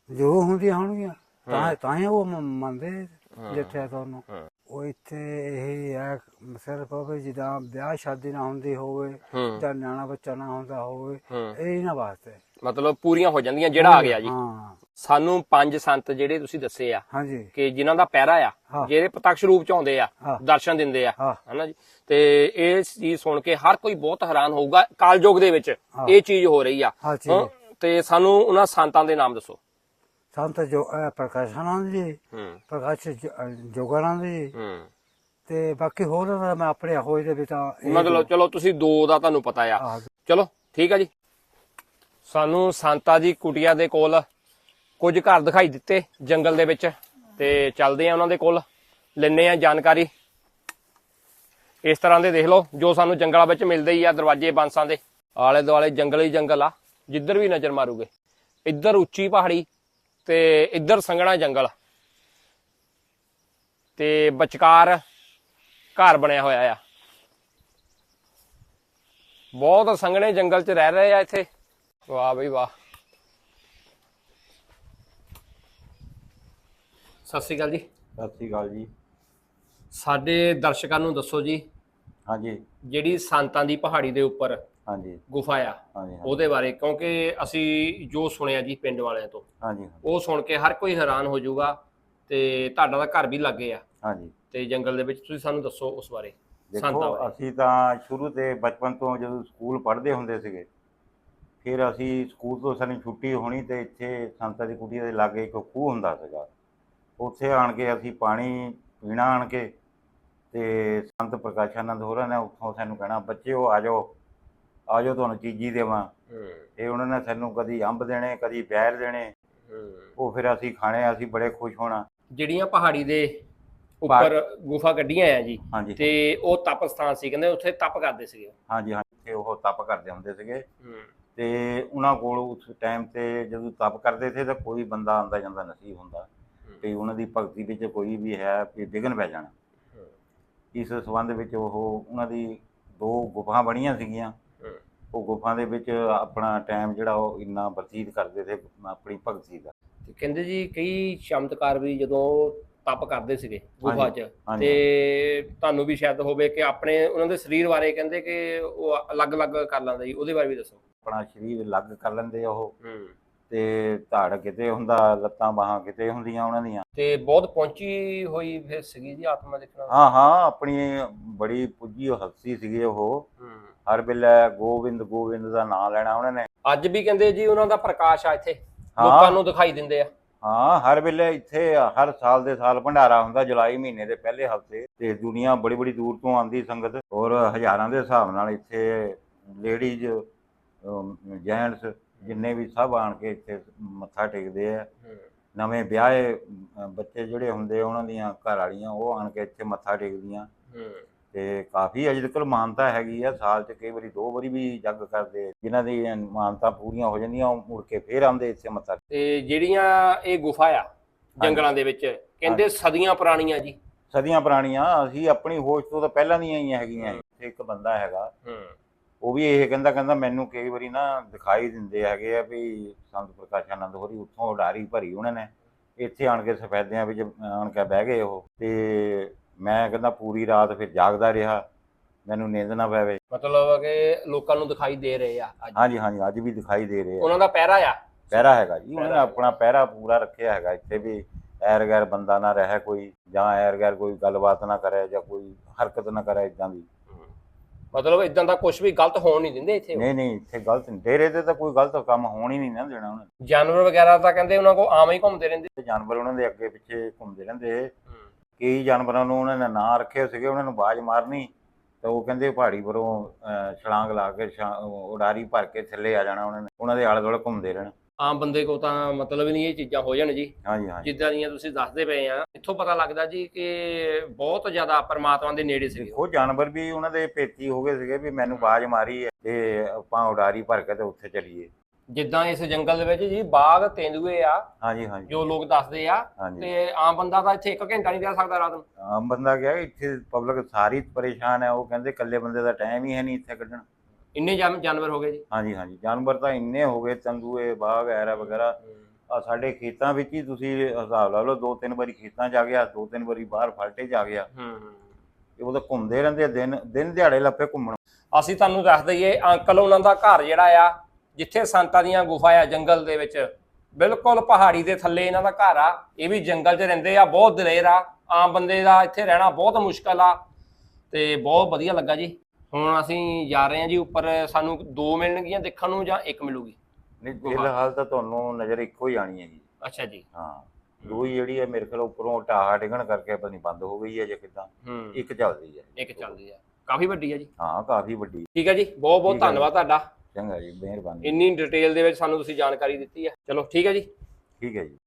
ਜੋ ਹੁੰਦੀਆਂ ਹੋਣਗੀਆਂ ਤਾਂ ਤਾਂ ਹੀ ਉਹ ਮੰਨਦੇ ਜੇਠਾ ਤੋਂ ਨੂੰ। ਉਹ ਇੱਥੇ ਇਹ ਹੈ ਸਿਰਫ ਹੋਵੇ ਜਿੱਦਾਂ ਵਿਆਹ ਸ਼ਾਦੀ ਨਾ ਹੁੰਦੀ ਹੋਵੇ ਹੂੰ। ਜਾਂ ਨਿਆਣਾ ਬੱਚਾ ਨਾ ਹੁੰਦਾ ਹੋਵੇ ਹੂੰ। ਇਹ ਇਹਨਾਂ ਵਾਸਤੇ ਮਤਲਬ ਪੂਰੀਆਂ ਹੋ ਜਾਂਦੀਆਂ ਜਿਹੜਾ ਆ ਗਿਆ ਜੀ ਹਾਂ ਸਾਨੂੰ ਪੰਜ ਸੰਤ ਜਿਹੜੇ ਤੁਸੀਂ ਦੱਸੇ ਆ ਹਾਂਜੀ ਕਿ ਜਿਨ੍ਹਾਂ ਦਾ ਪਹਿਰਾ ਆ ਹਾਂ। ਜਿਹੜੇ ਪ੍ਰਤੱਖ ਰੂਪ ਚ ਆਉਂਦੇ ਆ ਹਾਂ। ਦਰਸ਼ਨ ਦਿੰਦੇ ਆ ਹਾਂ। ਹਨਾ ਜੀ ਤੇ ਇਹ ਚੀਜ਼ ਸੁਣ ਕੇ ਹਰ ਕੋਈ ਬਹੁਤ ਹੈਰਾਨ ਹੋਊਗਾ ਕਾਲਯੁਗ ਦੇ ਵਿੱਚ ਹਾਂ। ਇਹ ਚੀਜ਼ ਹੋ ਰਹੀ ਆ ਹਾਂ ਜੀ। ਹਾਂ, ਤੇ ਸਾਨੂੰ ਉਹਨਾਂ ਸੰਤਾਂ ਦੇ ਨਾਮ ਦੱਸੋ ਸੰਤ ਜੋ ਅਹ ਪ੍ਰਕਾਸ਼ਾਨੰਦ ਜੀ ਹੂੰ। ਪ੍ਰਕਾਸ਼ ਜੋ- ਅਹ ਜੋਗਾਨੰਦ ਜੀ ਹੂੰ। ਤੇ ਬਾਕੀ ਹੋਰ ਤਾਂ ਮੈਂ ਆਪਣੇ ਹੋਏ ਦੇ ਤਾਂ ਇਹ ਮਤਲਬ ਚਲੋ ਤੁਸੀਂ ਦੋ ਦਾ ਤੁਹਾਨੂੰ ਪਤਾ ਆ। ਹਾਂ। ਚਲੋ ਠੀਕ ਆ ਜੀ। ਸਾਨੂੰ ਸੰਤਾ ਜੀ ਕੁਟੀਆ ਦੇ ਕੋਲ ਕੁਝ ਘਰ ਦਿਖਾਈ ਦਿੱਤੇ ਜੰਗਲ ਦੇ ਵਿੱਚ। ਤੇ ਚੱਲਦੇ ਆ ਉਹਨਾਂ ਦੇ ਕੋਲ। ਲੈਣੇ ਆ ਜਾਣਕਾਰੀ। ਇਸ ਤਰ੍ਹਾਂ ਦੇ ਦੇਖ ਲਓ ਜੋ ਸਾਨੂੰ ਜੰਗਲਾਂ ਵਿੱਚ ਮਿਲਦੇ ਹੀ ਆ ਦਰਵਾਜ਼ੇ ਬਾਂਸਾਂ ਦੇ। ਆਲੇ ਦੁਆਲੇ ਜੰਗਲ ਹੀ ਜੰਗਲ ਆ ਜਿੱਧਰ ਵੀ ਨਜ਼ਰ ਮਾਰੂਗੇ। ਇੱਧਰ ਉੱਚੀ ਪਹਾੜੀ ਤੇ ਇੱਧਰ ਸੰਘਣਾ ਜੰਗਲ। ਤੇ ਵਿਚਕਾਰ ਘਰ ਬਣਿਆ ਹੋਇਆ ਆ। ਬਹੁਤ ਸੰਘਣੇ ਜੰਗਲ 'ਚ ਰਹਿ ਰਹੇ ਆ ਇੱਥੇ। ਵਾਹ ਬਈ ਵਾਹ। ਸਤਿ ਸ਼੍ਰੀ ਅਕਾਲ ਜੀ। ਸਤਿ ਸ੍ਰੀ ਅਕਾਲ ਜੀ। ਸਾਡੇ ਦਰਸ਼ਕਾਂ ਨੂੰ ਦੱਸੋ ਜੀ। ਹਾਂਜੀ। ਜਿਹੜੀ ਸੰਤਾਂ ਦੀ ਪਹਾੜੀ ਦੇ ਉੱਪਰ ਹਾਂਜੀ। ਗੁਫਾ ਆ ਹਾਂਜੀ ਹਾਂਜੀ, ਉਹਦੇ ਬਾਰੇ ਕਿਉਂਕਿ ਅਸੀਂ ਜੋ ਸੁਣਿਆ ਜੀ ਪਿੰਡ ਵਾਲਿਆਂ ਤੋਂ ਹਾਂਜੀ ਉਹ ਸੁਣ ਕੇ ਹਰ ਕੋਈ ਹੈਰਾਨ ਹੋ ਜਾਊਗਾ ਤੇ ਤੁਹਾਡਾ ਤਾਂ ਘਰ ਵੀ ਲੱਗੇ ਆ। ਹਾਂਜੀ। ਤੇ ਜੰਗਲ ਦੇ ਵਿੱਚ ਤੁਸੀਂ ਸਾਨੂੰ ਦੱਸੋ ਉਸ ਬਾਰੇ ਸੰਤਾਂ ਦੇਖੋ ਬਾਰੇ। ਅਸੀਂ ਤਾਂ ਸ਼ੁਰੂ ਤੇ ਬਚਪਨ ਤੋਂ ਜਦੋਂ ਸਕੂਲ ਪੜ੍ਹਦੇ ਹੁੰਦੇ ਸੀਗੇ ਫਿਰ ਅਸੀਂ ਸਕੂਲ ਤੋਂ ਸਾਨੂੰ ਛੁੱਟੀ ਹੋਣੀ ਤੇ ਇੱਥੇ ਸੰਤਾਂ ਦੀ ਕੁਟੀ ਦੇ ਲਾਗੇ ਇੱਕ ਖੂਹ ਹੁੰਦਾ ਸੀਗਾ। ਉੱਥੇ ਆਣ ਕੇ ਅਸੀਂ ਪਾਣੀ ਪੀਣਾ ਆਣ ਕੇ ਤੇ ਸੰਤ ਪ੍ਰਕਾਸ਼ਾਨੰਦ ਹੋਰਾਂ ਨੇ ਉੱਥੋਂ ਸਾਨੂੰ ਕਹਿਣਾ ਬੱਚਿਓ ਆ ਜਾਓ ਆ ਜਾਓ ਤੁਹਾਨੂੰ ਚੀਜ਼ੀ ਦੇਵਾਂ। ਇਹ ਉਹਨਾਂ ਨੇ ਸਾਨੂੰ ਕਦੀ ਅੰਬ ਦੇਣੇ ਕਦੀ ਬੈਰ ਦੇਣੇ। ਉਹ ਫਿਰ ਅਸੀਂ ਖਾਣੇ ਅਸੀਂ ਬੜੇ ਖੁਸ਼ ਹੋਣਾ। ਜਿਹੜੀਆਂ ਪਹਾੜੀ ਦੇ ਉੱਪਰ ਗੁਫਾ ਕੱਢੀਆਂ ਆ ਜੀ ਤੇ ਉਹ ਤਪ ਸਥਾਨ ਸੀ ਕਹਿੰਦੇ ਉੱਥੇ ਤਪ ਕਰਦੇ ਸੀਗੇ। ਹਾਂਜੀ ਹਾਂਜੀ ਤੇ ਉਹ ਤਪ ਕਰਦੇ ਹੁੰਦੇ ਸੀਗੇ। ਤੇ ਉਹਨਾਂ ਕੋਲ ਉਸ ਟਾਈਮ ਤੇ ਜਦੋਂ ਤਪ ਕਰਦੇ ਸੀ ਤਾਂ ਕੋਈ ਬੰਦਾ ਆਂਦਾ ਜਾਂਦਾ ਨਹੀਂ ਹੁੰਦਾ। ਤੇ ਉਹਨਾਂ ਦੀ ਭਗਤੀ ਵਿੱਚ ਕੋਈ ਵੀ ਹੈ ਕਿ ਵਿਘਨ ਪੈ ਜਾਣਾ। ਇਸ ਸੰਬੰਧ ਵਿੱਚ ਉਹ ਉਹਨਾਂ ਦੀ ਦੋ ਗੁਫਾ ਬਣੀਆਂ ਸੀਗੀਆਂ। ਉਹ ਗੁਫਾ ਦੇ ਵਿੱਚ ਆਪਣਾ ਟਾਈਮ ਜਿਹੜਾ ਉਹ ਇੰਨਾ ਬਤੀਤ ਕਰਦੇ ਸੀ ਆਪਣੀ ਭਗਤੀ ਦਾ। ਤੇ ਕਹਿੰਦੇ ਜੀ ਕਈ ਚਮਤਕਾਰ ਵੀ ਜਦੋਂ ਤਪ ਕਰਦੇ ਸੀਗੇ ਗੁਫਾ 'ਚ ਹਾਂਜੀ ਤੇ ਤੁਹਾਨੂੰ ਵੀ ਸ਼ਾਇਦ ਹੋਵੇ ਕਿ ਆਪਣੇ ਉਹਨਾਂ ਦੇ ਸਰੀਰ ਬਾਰੇ ਕਹਿੰਦੇ ਕਿ ਉਹ ਅਲੱਗ-ਅਲੱਗ ਕਰ ਲੈਂਦੇ ਜੀ ਉਹਦੇ ਬਾਰੇ ਵੀ ਦੱਸੋ। ਆਪਣਾ ਸਰੀਰ ਅਲੱਗ ਕਰ ਲੈਂਦੇ ਉਹ। ਤੇ ਧੜ ਕਿਤੇ ਹੁੰਦਾ ਲੱਤਾਂ ਬਾਹਾਂ ਕਿਤੇ ਹੁੰਦੀਆਂ ਉਹਨਾਂ ਦੀਆਂ। ਤੇ ਬਹੁਤ ਪਹੁੰਚੀ ਹੋਈ ਫਿਰ ਸੀਗੀ ਜੀ ਆਤਮਾ ਦੇਖਣਾ ਹਾਂ ਹਾਂ ਆਪਣੀ ਬੜੀ ਪੁੱਜੀ ਹਸਤੀ ਸੀਗੀ ਉਹ। ਹਰ ਵੇਲੇ ਗੋਬਿੰਦ ਗੋਬਿੰਦ ਦਾ ਨਾਮ ਲੈਣਾ ਉਹਨਾਂ ਨੇ। ਅੱਜ ਵੀ ਕਹਿੰਦੇ ਜੀ ਉਹਨਾਂ ਦਾ ਪ੍ਰਕਾਸ਼ ਆ ਇੱਥੇ। ਲੋਕਾਂ ਨੂੰ ਦਿਖਾਈ ਦਿੰਦੇ ਆ। ਹਾਂ ਹਰ ਵੇਲੇ ਇੱਥੇ ਹਰ ਸਾਲ ਦੇ ਸਾਲ ਭੰਡਾਰਾ ਹੁੰਦਾ ਜੁਲਾਈ ਮਹੀਨੇ ਦੇ ਪਹਿਲੇ ਹਫ਼ਤੇ। ਤੇ ਦੁਨੀਆ ਬੜੀ ਬੜੀ ਦੂਰ ਤੋਂ ਆਉਂਦੀ ਸੰਗਤ। ਔਰ ਹਜ਼ਾਰਾਂ ਦੇ ਹਿਸਾਬ ਨਾਲ ਇੱਥੇ ਲੇਡੀਜ਼ ਜੈਂਟਸ ਜਿੰਨੇ ਵੀ ਸਭ ਆਣ ਕੇ ਇੱਥੇ ਮੱਥਾ ਟੇਕਦੇ ਆ। ਨਵੇਂ ਵਿਆਹੇ ਬੱਚੇ ਜਿਹੜੇ ਹੁੰਦੇ ਉਹਨਾਂ ਦੀਆਂ ਘਰ ਵਾਲੀਆਂ ਉਹ ਆਣ ਕੇ ਇੱਥੇ ਮੱਥਾ ਟੇਕਦੀਆਂ। ਤੇ ਕਾਫੀ ਅਜੇ ਤੱਕ ਮਾਨਤਾ ਹੈਗੀ ਆ ਸਾਲ 'ਚ ਕਈ ਵਾਰੀ ਦੋ ਵਾਰੀ ਵੀ ਜੱਗ ਕਰਦੇ। ਜਿਨ੍ਹਾਂ ਦੀ ਮਾਨਤਾ ਪੂਰੀਆਂ ਹੋ ਜਾਂਦੀਆਂ ਉਹ ਮੁੜ ਕੇ ਫੇਰ ਆਉਂਦੇ ਇੱਥੇ ਮੱਥਾ ਤੇ ਜਿਹੜੀਆਂ ਇਹ ਗੁਫਾ ਆ ਜੰਗਲਾਂ ਦੇ ਵਿੱਚ ਕਹਿੰਦੇ ਸਦੀਆਂ ਪੁਰਾਣੀਆਂ ਜੀ। ਸਦੀਆਂ ਪੁਰਾਣੀਆਂ ਅਸੀਂ ਆਪਣੀ ਹੋਸ਼ ਤੋਂ ਤਾਂ ਪਹਿਲਾਂ ਦੀਆਂ ਹੀ ਹੈਗੀਆਂ। ਇੱਥੇ ਇੱਕ ਬੰਦਾ ਹੈਗਾ। ਉਹ ਵੀ ਇਹ ਕਹਿੰਦਾ ਕਹਿੰਦਾ ਮੈਨੂੰ ਕਈ ਵਾਰੀ ਨਾ ਦਿਖਾਈ ਦਿੰਦੇ ਹੈਗੇ ਆ ਵੀ ਸੰਤ ਪ੍ਰਕਾਸ਼ ਆਨੰਦ ਹੋਰੀ ਉੱਥੋਂ ਉਡਾਰੀ ਭਰੀ ਉਹਨਾਂ ਨੇ ਇੱਥੇ ਆਣ ਕੇ ਸਫੈਦਿਆਂ ਵਿੱਚ ਆਣ ਕੇ ਬਹਿ ਗਏ ਉਹ ਤੇ ਮੈਂ ਕਹਿੰਦਾ ਪੂਰੀ ਰਾਤ ਫਿਰ ਜਾਗਦਾ ਰਿਹਾ ਮੈਨੂੰ ਨੀਂਦ ਨਾ ਪਵੇ। ਮਤਲਬ ਕਿ ਲੋਕਾਂ ਨੂੰ ਦਿਖਾਈ ਦੇ ਰਹੇ ਆ ਅੱਜ। ਹਾਂਜੀ ਹਾਂਜੀ ਅੱਜ ਵੀ ਦਿਖਾਈ ਦੇ ਰਹੇ ਆ। ਉਹਨਾਂ ਦਾ ਪਹਿਰਾ ਆ? ਪਹਿਰਾ ਹੈਗਾ ਜੀ ਉਹਨਾਂ ਨੇ ਆਪਣਾ ਪਹਿਰਾ ਪੂਰਾ ਰੱਖਿਆ ਹੈਗਾ ਇੱਥੇ ਵੀ ਐਰ ਗੈਰ ਬੰਦਾ ਨਾ ਰਹੇ ਕੋਈ ਜਾਂ ਐਰ ਗੈਰ ਕੋਈ ਗੱਲਬਾਤ ਨਾ ਕਰੇ ਜਾਂ ਕੋਈ ਹਰਕਤ ਨਾ ਕਰੇ ਇਦਾਂ ਦੀ। ਮਤਲਬ ਇਦਾਂ ਦਾ ਕੁਝ ਵੀ ਗਲਤ ਹੋਣ ਨਹੀਂ ਦਿੰਦੇ ਇੱਥੇ ਨਹੀਂ ਨਹੀਂ ਇੱਥੇ ਗਲਤ ਨਹੀਂ। ਡੇਰੇ ਤੇ ਤਾਂ ਕੋਈ ਗਲਤ ਕੰਮ ਹੋਣ ਹੀ ਨਹੀਂ ਨਾ ਦੇਣਾ ਉਹਨਾਂ ਜਾਨਵਰ ਵਗੈਰਾ ਤਾਂ ਕਹਿੰਦੇ ਉਹਨਾਂ ਕੋ ਆਮ ਹੀ ਘੁੰਮਦੇ ਰਹਿੰਦੇ। ਤੇ ਜਾਨਵਰ ਉਹਨਾਂ ਦੇ ਅੱਗੇ ਪਿੱਛੇ ਘੁੰਮਦੇ ਰਹਿੰਦੇ। ਕਈ ਜਾਨਵਰਾਂ ਨੂੰ ਉਹਨਾਂ ਨੇ ਨਾਂ ਰੱਖੇ ਸੀਗੇ ਉਹਨਾਂ ਨੂੰ ਬਾਜ਼ ਮਾਰਨੀ। ਤਾਂ ਉਹ ਕਹਿੰਦੇ ਪਹਾੜੀ ਪਰੋਂ ਛਲਾਂਗ ਲਾ ਕੇ ਉਡਾਰੀ ਭਰ ਕੇ ਥੱਲੇ ਆ ਜਾਣਾ ਉਹਨਾਂ ਨੇ। ਉਹਨਾਂ ਦੇ ਆਲੇ ਦੁਆਲੇ ਘੁੰਮਦੇ ਰਹਿਣਾ। ਆਮ ਬੰਦੇ ਕੋ ਤਾਂ ਮਤਲਬ ਹੀ ਨਹੀਂ ਇਹ ਚੀਜ਼ਾਂ ਹੋ ਜਾਣ ਜੀ। ਹਾਂਜੀ ਹਾਂਜੀ। ਜਿੱਦਾਂ ਦੀਆਂ ਤੁਸੀਂ ਦੱਸਦੇ ਪਏ ਆ ਇੱਥੋਂ ਪਤਾ ਲੱਗਦਾ ਜੀ ਕਿ ਬਹੁਤ ਜ਼ਿਆਦਾ ਪਰਮਾਤਮਾ ਦੇ ਨੇੜੇ ਸੀਗੇ। ਦੇਖੋ ਜਾਨਵਰ ਵੀ ਉਹਨਾਂ ਦੇ ਪੇਤੀ ਹੋ ਗਏ ਸੀਗੇ ਵੀ ਮੈਨੂੰ ਬਾਜ਼ ਮਾਰੀ ਹੈ ਤੇ ਆਪਾਂ ਉਡਾਰੀ ਭਰ ਕੇ ਤੇ ਉੱਥੇ ਚਲੀਏ। ਜਿੱਦਾਂ ਇਸ ਜੰਗਲ ਦੇ ਵਿੱਚ ਜੀ ਬਾਗ ਤੇਂਦੂਏ ਆ ਹਾਂਜੀ ਹਾਂਜੀ। ਜੋ ਲੋਕ ਦੱਸਦੇ ਆ ਤੇ ਆਮ ਬੰਦਾ ਤਾਂ ਇੱਥੇ ਇੱਕ ਘੰਟਾ ਨਹੀਂ ਰਹਿ ਸਕਦਾ ਰਾਤ ਨੂੰ। ਆਮ ਬੰਦਾ ਗਿਆ ਇੱਥੇ ਪਬਲਿਕ ਸਾਰੀ ਪਰੇਸ਼ਾਨ ਹੈ ਉਹ ਕਹਿੰਦੇ ਇਕੱਲੇ ਬੰਦੇ ਦਾ ਟਾਈਮ ਹੀ ਹੈ ਨਹੀਂ ਇੱਥੇ ਕੱਢਣ। ਇੰਨੇ ਜਾਨ- ਜਾਨਵਰ ਹੋ ਗਏ ਜੀ। ਹਾਂਜੀ ਹਾਂਜੀ। ਜਾਨਵਰ ਤਾਂ ਇੰਨੇ ਹੋ ਗਏ ਤੰਦੂਏ ਬਾਗ ਐਰਾ ਵਗੈਰਾ। ਆ ਸਾਡੇ ਖੇਤਾਂ ਵਿੱਚ ਹੀ ਤੁਸੀਂ ਹਿਸਾਬ ਲਾ ਲਓ ਦੋ ਤਿੰਨ ਵਾਰੀ ਖੇਤਾਂ ਆ ਗਿਆ ਦੋ ਤਿੰਨ ਵਾਰੀ ਬਾਹਰ ਫਲਟੇ ਆ ਗਿਆ। ਹੂੰ ਇਹ ਉਹ ਤਾਂ ਘੁੰਮਦੇ ਰਹਿੰਦੇ ਆ ਦਿਨ ਦਿਨ ਦਿਹਾੜੇ ਲੱਪੇ ਘੁੰਮਣ। ਅਸੀਂ ਤੁਹਾਨੂੰ ਦੱਸ ਦਈਏ ਅੰਕਲ ਉਹਨਾਂ ਦਾ ਘਰ ਜਿਹੜਾ ਆ ਜਿੱਥੇ ਸੰਤਾਂ ਦੀਆਂ ਗੁਫਾ ਆ ਜੰਗਲ ਦੇ ਵਿੱਚ। ਬਿਲਕੁਲ ਪਹਾੜੀ ਦੇ ਥੱਲੇ ਇਹਨਾਂ ਦਾ ਘਰ ਆ। ਇਹ ਵੀ ਜੰਗਲ 'ਚ ਰਹਿੰਦੇ ਆ ਬਹੁਤ ਦਲੇਰ ਆ। ਆਮ ਬੰਦੇ ਦਾ ਇੱਥੇ ਰਹਿਣਾ ਬਹੁਤ ਮੁਸ਼ਕਲ ਆ। ਤੇ ਬਹੁਤ ਵਧੀਆ ਲੱਗਾ ਜੀ। ਹੁਣ ਅਸੀਂ ਜਾ ਰਹੇ ਹਾਂ ਜੀ ਉੱਪਰ ਸਾਨੂੰ ਦੋ ਮਿਲਣਗੀਆਂ ਦੇਖਣ ਨੂੰ ਜਾਂ ਇੱਕ ਮਿਲੂਗੀ? ਨਹੀਂ ਫਿਲਹਾਲ ਤਾਂ ਤੁਹਾਨੂੰ ਨਜ਼ਰ ਇੱਕੋ ਹੀ ਆਣੀ ਹੈ ਜੀ। ਅੱਛਾ ਜੀ। ਹਾਂ ਦੋ ਹੀ ਜਿਹੜੀ ਹੈ ਮੇਰੇ ਕੋਲ ਉੱਪਰੋਂ ਢਾਹ ਡਿੱਗਣ ਕਰਕੇ ਪਤਾ ਨਹੀਂ ਬੰਦ ਹੋ ਗਈ ਹੈ ਜਾਂ ਕਿਦਾਂ। ਹੂੰ। ਇੱਕ ਚੱਲਦੀ ਹੈ। ਇੱਕ ਚੱਲਦੀ ਆ ਕਾਫੀ ਵੱਡੀ ਆ ਜੀ। ਹਾਂ ਕਾਫੀ ਵੱਡੀ। ਠੀਕ ਹੈ ਜੀ ਬਹੁਤ ਬਹੁਤ ਹੈ। ਧੰਨਵਾਦ ਤੁਹਾਡਾ। ਚੰਗਾ ਜੀ ਮਿਹਰਬਾਨੀ। ਇੰਨੀ ਡਿਟੇਲ ਦੇ ਵਿੱਚ ਸਾਨੂੰ ਤੁਸੀਂ ਜਾਣਕਾਰੀ ਦਿੱਤੀ ਆ ਚਲੋ ਠੀਕ ਹੈ ਜੀ। ਠੀਕ ਹੈ ਜੀ।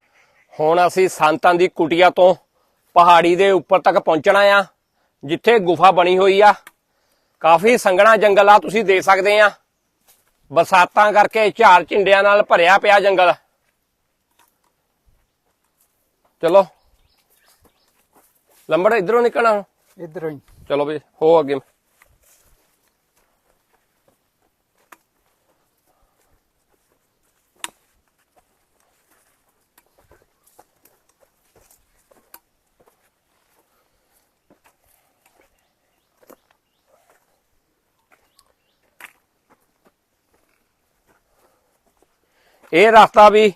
ਹੁਣ ਅਸੀਂ ਸੰਤਾਂ ਦੀ ਕੁਟੀਆ ਤੋਂ ਪਹਾੜੀ ਦੇ ਉੱਪਰ ਤੱਕ ਪਹੁੰਚਣਾ ਆ ਜਿੱਥੇ ਗੁਫਾ ਬਣੀ ਹੋਈ ਆ। ਕਾਫੀ ਸੰਘਣਾ ਜੰਗਲ ਆ ਤੁਸੀਂ ਦੇਖ ਸਕਦੇ ਆ। ਬਰਸਾਤਾਂ ਕਰਕੇ ਝਾੜ ਝਿੰਡਿਆਂ ਨਾਲ ਭਰਿਆ ਪਿਆ ਜੰਗਲ। ਚਲੋ। ਲੰਬੜਾ ਇਧਰੋਂ ਨਿਕਲਣਾ ਇਧਰੋਂ ਹੀ। ਚਲੋ ਵੀ ਹੋ ਅੱਗੇ। ਇਹ ਰਸਤਾ ਵੀ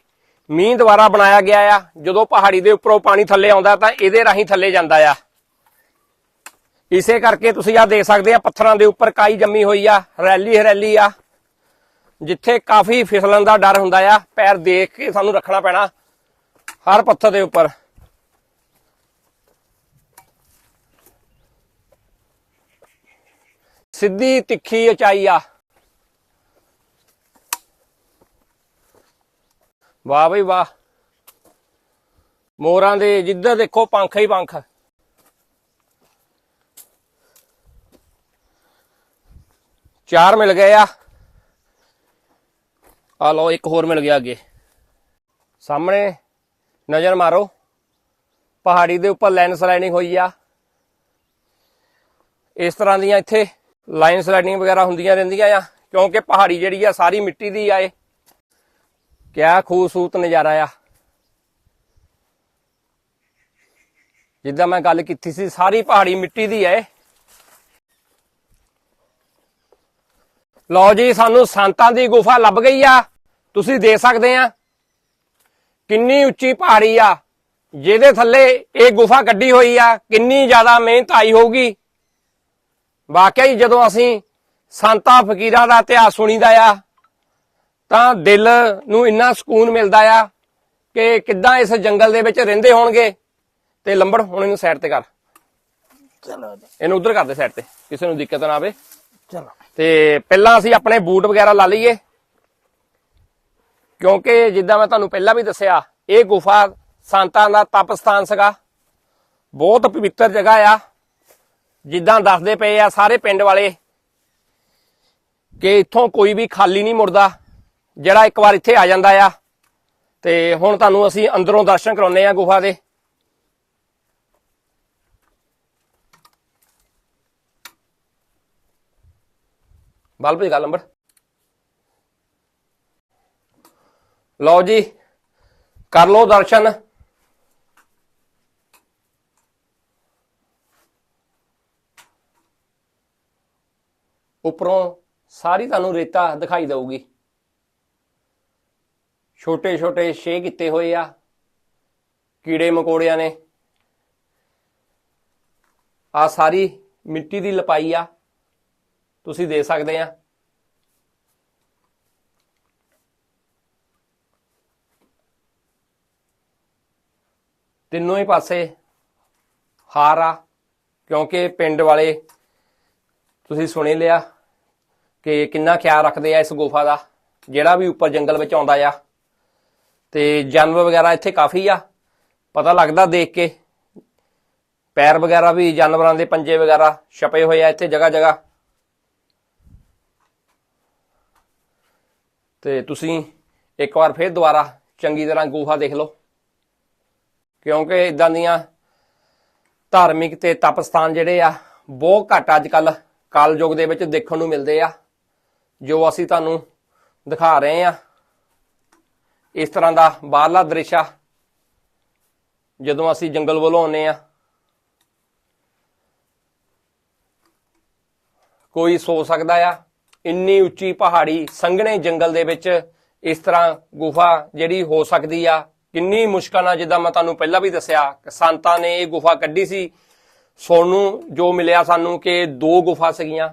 ਮੀਂਹ ਦੁਆਰਾ ਬਣਾਇਆ ਗਿਆ ਆ। ਜਦੋਂ ਪਹਾੜੀ ਦੇ ਉੱਪਰੋਂ ਪਾਣੀ ਥੱਲੇ ਆਉਂਦਾ ਤਾਂ ਇਹਦੇ ਰਾਹੀਂ ਥੱਲੇ ਜਾਂਦਾ ਆ। ਇਸੇ ਕਰਕੇ ਤੁਸੀਂ ਆ ਦੇਖ ਸਕਦੇ ਆ, ਪੱਥਰਾਂ ਦੇ ਉੱਪਰ ਕਾਈ ਜੰਮੀ ਹੋਈ ਆ, ਰੈਲੀ ਹਰੈਲੀ ਆ। ਜਿੱਥੇ ਕਾਫੀ ਫਿਸਲਣ ਦਾ ਡਰ ਹੁੰਦਾ ਆ। ਪੈਰ ਦੇਖ ਕੇ ਸਾਨੂੰ ਰੱਖਣਾ ਪੈਣਾ ਹਰ ਪੱਥਰ ਦੇ ਉੱਪਰ। ਸਿੱਧੀ ਤਿੱਖੀ ਉਚਾਈ ਆ। ਵਾਹ ਬਈ ਵਾਹ। ਮੋਰਾਂ ਦੇ ਜਿੱਧਰ ਦੇਖੋ ਪੰਖ ਹੀ ਪੰਖ। ਚਾਰ ਮਿਲ ਗਏ ਆ। ਆ ਲਓ, ਇੱਕ ਹੋਰ ਮਿਲ ਗਿਆ ਅੱਗੇ। ਸਾਹਮਣੇ ਨਜ਼ਰ ਮਾਰੋ। ਪਹਾੜੀ ਦੇ ਉੱਪਰ ਲੈਂਡ ਸਲਾਈਡਿੰਗ ਹੋਈ ਆ। ਇਸ ਤਰ੍ਹਾਂ ਦੀਆਂ ਇੱਥੇ ਲਾਈਨ ਸਲਾਈਡਿੰਗ ਵਗੈਰਾ ਹੁੰਦੀਆਂ ਰਹਿੰਦੀਆਂ ਆ, ਕਿਉਂਕਿ ਪਹਾੜੀ ਜਿਹੜੀ ਆ, ਸਾਰੀ ਮਿੱਟੀ ਦੀ ਆ ਇਹ। ਕਿਆ ਖੂਬਸੂਰਤ ਨਜ਼ਾਰਾ ਆ। ਜਿੱਦਾਂ ਮੈਂ ਗੱਲ ਕੀਤੀ ਸੀ, ਸਾਰੀ ਪਹਾੜੀ ਮਿੱਟੀ ਦੀ ਹੈ ਲਓ ਜੀ, ਸਾਨੂੰ ਸੰਤਾਂ ਦੀ ਗੁਫਾ ਲੱਭ ਗਈ ਆ। ਤੁਸੀਂ ਦੇਖ ਸਕਦੇ ਆ, ਕਿੰਨੀ ਉੱਚੀ ਪਹਾੜੀ ਆ, ਜਿਹਦੇ ਥੱਲੇ ਇਹ ਗੁਫਾ ਕੱਢੀ ਹੋਈ ਆ, ਕਿੰਨੀ ਜ਼ਿਆਦਾ ਮਿਹਨਤ ਆਈ ਹੋਊਗੀ। ਵਾਕਿਆ ਹੀ ਜਦੋਂ ਅਸੀਂ ਸੰਤਾਂ, ਫਕੀਰਾਂ ਦਾ ਇਤਿਹਾਸ ਸੁਣੀਦਾ ਆ ਤਾਂ ਦਿਲ ਨੂੰ ਇੰਨਾ ਸਕੂਨ ਮਿਲਦਾ ਆ ਕਿ ਕਿੱਦਾਂ ਇਸ ਜੰਗਲ ਦੇ ਵਿੱਚ ਰਹਿੰਦੇ ਹੋਣਗੇ ਤੇ ਲੰਬੜ ਹੁਣ ਇਹਨੂੰ ਸਾਈਡ ਤੇ ਕਰ। ਚਲੋ ਇਹਨੂੰ ਉਧਰ ਕਰ ਦੇ ਸਾਈਡ ਤੇ ਕਿਸੇ ਨੂੰ ਦਿੱਕਤ ਨਾ ਆਵੇ। ਚਲੋ। ਤੇ ਪਹਿਲਾਂ ਅਸੀਂ ਆਪਣੇ ਬੂਟ ਵਗੈਰਾ ਲਾ ਲਈਏ। ਕਿਉਂਕਿ ਜਿੱਦਾਂ ਮੈਂ ਤੁਹਾਨੂੰ ਪਹਿਲਾਂ ਵੀ ਦੱਸਿਆ ਇਹ ਗੁਫਾ ਸੰਤਾਂ ਦਾ ਤਪ ਸਥਾਨ ਸੀਗਾ। ਬਹੁਤ ਪਵਿੱਤਰ ਜਗ੍ਹਾ ਆ। ਜਿੱਦਾਂ ਦੱਸਦੇ ਪਏ ਆ ਸਾਰੇ ਪਿੰਡ ਵਾਲੇ ਕਿ ਇੱਥੋਂ ਕੋਈ ਵੀ ਖਾਲੀ ਨਹੀਂ ਮੁੜਦਾ। ਜਿਹੜਾ ਇੱਕ ਵਾਰ ਇੱਥੇ ਆ ਜਾਂਦਾ ਆ, ਤੇ ਹੁਣ ਤੁਹਾਨੂੰ ਅਸੀਂ ਅੰਦਰੋਂ ਦਰਸ਼ਨ ਕਰਾਉਨੇ ਆ ਗੁਫਾ ਦੇ। ਬਲਬ ਦੀ ਗੱਲ ਨੰਬਰ। ਲਓ ਜੀ, ਕਰ ਲਓ ਦਰਸ਼ਨ। ਉੱਪਰੋਂ ਸਾਰੀ ਤੁਹਾਨੂੰ ਰੇਤਾ ਦਿਖਾਈ ਦੇਊਗੀ। ਛੋਟੇ ਛੋਟੇ ਛੇ ਕੀਤੇ ਹੋਏ ਆ। ਕੀੜੇ ਮਕੌੜਿਆਂ ਨੇ। ਆ ਸਾਰੀ ਮਿੱਟੀ ਦੀ ਲਪਾਈ ਆ। ਤੁਸੀਂ ਦੇ ਸਕਦੇ ਆ। ਤਿੰਨੋਂ ਹੀ ਪਾਸੇ ਹਾਰ ਆ, ਕਿਉਂਕਿ ਪਿੰਡ ਵਾਲੇ ਤੁਸੀਂ ਸੁਣੇ ਲਿਆ ਕਿ ਕਿੰਨਾ ਖਿਆਲ ਰੱਖਦੇ ਆ ਇਸ ਗੁਫਾ ਦਾ, ਜਿਹੜਾ ਵੀ ਉੱਪਰ ਜੰਗਲ ਵਿੱਚ ਆਉਂਦਾ ਆ। ਤੇ ਜਾਨਵਰ ਵਗੈਰਾ ਇੱਥੇ ਕਾਫੀ ਆ। ਪਤਾ ਲੱਗਦਾ ਦੇਖ ਕੇ। ਪੈਰ ਵਗੈਰਾ ਵੀ ਜਾਨਵਰਾਂ ਦੇ ਪੰਜੇ ਵਗੈਰਾ ਛਪੇ ਹੋਏ ਆ ਇੱਥੇ ਜਗ੍ਹਾ ਜਗ੍ਹਾ। ਤੇ ਤੁਸੀਂ ਇੱਕ ਵਾਰ ਫੇਰ ਦੁਬਾਰਾ ਚੰਗੀ ਤਰ੍ਹਾਂ ਗੁਫਾ ਦੇਖ ਲਓ। ਕਿਉਂਕਿ ਇਦਾਂ ਦੀਆਂ ਧਾਰਮਿਕ ਤੇ ਤਪ ਸਥਾਨ ਜਿਹੜੇ ਆ, ਬਹੁਤ ਘੱਟ ਅੱਜ ਕੱਲ ਕਲਯੁਗ ਦੇ ਵਿੱਚ ਦੇਖਣ ਨੂੰ ਮਿਲਦੇ ਆ। ਜੋ ਅਸੀਂ ਤੁਹਾਨੂੰ ਦਿਖਾ ਰਹੇ ਆ। ਇਸ ਤਰ੍ਹਾਂ ਦਾ ਬਾਹਰਲਾ ਦ੍ਰਿਸ਼ ਆ, ਜਦੋਂ ਅਸੀਂ ਜੰਗਲ ਵੱਲੋਂ ਆਉਂਦੇ ਆ। ਕੋਈ ਸੋ ਸਕਦਾ ਆ, ਇੰਨੀ ਉੱਚੀ ਪਹਾੜੀ ਸੰਘਣੇ ਜੰਗਲ ਦੇ ਵਿੱਚ ਇਸ ਤਰ੍ਹਾਂ ਗੁਫਾ ਜਿਹੜੀ ਹੋ ਸਕਦੀ ਆ। ਕਿੰਨੀ ਮੁਸ਼ਕਲ ਨਾਲ, ਜਿੱਦਾਂ ਮੈਂ ਤੁਹਾਨੂੰ ਪਹਿਲਾਂ ਵੀ ਦੱਸਿਆ, ਸੰਤਾਂ ਨੇ ਇਹ ਗੁਫਾ ਕੱਢੀ ਸੀ। ਸੋਨੂੰ ਜੋ ਮਿਲਿਆ ਸਾਨੂੰ ਕਿ ਦੋ ਗੁਫਾ ਸੀਗੀਆਂ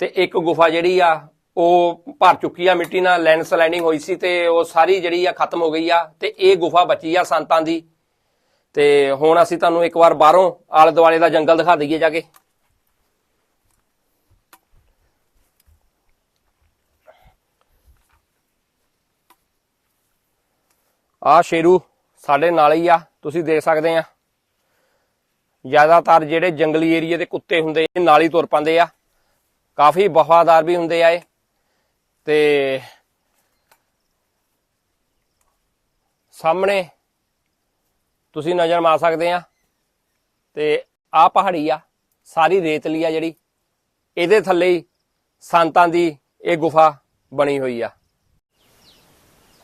ਤੇ ਇੱਕ ਗੁਫਾ ਜਿਹੜੀ ਆ ਉਹ ਭਰ ਚੁੱਕੀ ਆ ਮਿੱਟੀ ਨਾਲ ਲੈਂਡ ਸਲਾਈਡਿੰਗ ਹੋਈ ਸੀ ਤੇ ਉਹ ਸਾਰੀ ਜਿਹੜੀ ਆ ਖਤਮ ਹੋ ਗਈ ਆ ਤੇ ਇਹ ਗੁਫਾ ਬਚੀ ਆ ਸੰਤਾਂ ਦੀ। ਤੇ ਹੁਣ ਅਸੀਂ ਤੁਹਾਨੂੰ ਇੱਕ ਵਾਰ ਬਾਹਰੋਂ ਆਲੇ ਦੁਆਲੇ ਦਾ ਜੰਗਲ ਦਿਖਾ ਦਈਏ ਜਾ ਕੇ। ਆ ਸ਼ੇਰੂ ਸਾਡੇ ਨਾਲ ਹੀ ਆ, ਤੁਸੀਂ ਦੇਖ ਸਕਦੇ ਆ। ਜ਼ਿਆਦਾਤਰ ਜਿਹੜੇ ਜੰਗਲੀ ਏਰੀਏ ਦੇ ਕੁੱਤੇ ਹੁੰਦੇ, ਇਹ ਨਾਲ ਹੀ ਤੁਰ ਪਾਉਂਦੇ ਆ। ਕਾਫੀ ਵਫਾਦਾਰ ਵੀ ਹੁੰਦੇ ਆ ਇਹ। ਤੇ ਸਾਹਮਣੇ ਤੁਸੀਂ ਨਜ਼ਰ ਮਾਰ ਸਕਦੇ ਆ ਤੇ ਆ ਪਹਾੜੀ ਆ, ਸਾਰੀ ਰੇਤਲੀ ਆ ਜਿਹੜੀ, ਇਹਦੇ ਥੱਲੇ ਹੀ ਸੰਤਾਂ ਦੀ ਇਹ ਗੁਫਾ ਬਣੀ ਹੋਈ ਆ।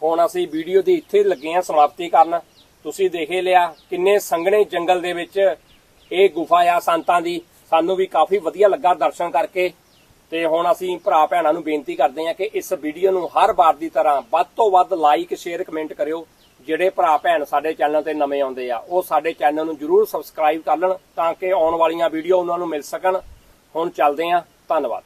ਹੁਣ ਅਸੀਂ ਵੀਡੀਓ ਦੀ ਇੱਥੇ ਲੱਗੇ ਆ ਸਮਾਪਤੀ ਕਰਨ। ਤੁਸੀਂ ਦੇਖੇ ਲਿਆ ਕਿੰਨੇ ਸੰਘਣੇ ਜੰਗਲ ਦੇ ਵਿੱਚ ਇਹ ਗੁਫਾ ਆ ਸੰਤਾਂ ਦੀ। ਸਾਨੂੰ ਵੀ ਕਾਫੀ ਵਧੀਆ ਲੱਗਾ ਦਰਸ਼ਨ ਕਰਕੇ। ਤੇ ਹੁਣ ਅਸੀਂ ਭਰਾ ਭੈਣਾਂ ਨੂੰ ਬੇਨਤੀ ਕਰਦੇ ਹਾਂ ਕਿ ਇਸ ਵੀਡੀਓ ਨੂੰ ਹਰ ਵਾਰ ਦੀ ਤਰ੍ਹਾਂ ਵੱਧ ਤੋਂ ਵੱਧ ਲਾਈਕ ਸ਼ੇਅਰ ਕਮੈਂਟ ਕਰਿਓ। ਜਿਹੜੇ ਭਰਾ ਭੈਣ ਸਾਡੇ ਚੈਨਲ ਤੇ ਨਵੇਂ ਆਉਂਦੇ ਆ, ਉਹ ਸਾਡੇ ਚੈਨਲ ਨੂੰ ਜਰੂਰ ਸਬਸਕ੍ਰਾਈਬ ਕਰ ਲੈਣ ਤਾਂ ਕਿ ਆਉਣ ਵਾਲੀਆਂ ਵੀਡੀਓ ਉਹਨਾਂ ਨੂੰ ਮਿਲ ਸਕਣ। ਹੁਣ ਚੱਲਦੇ ਹਾਂ। ਧੰਨਵਾਦ।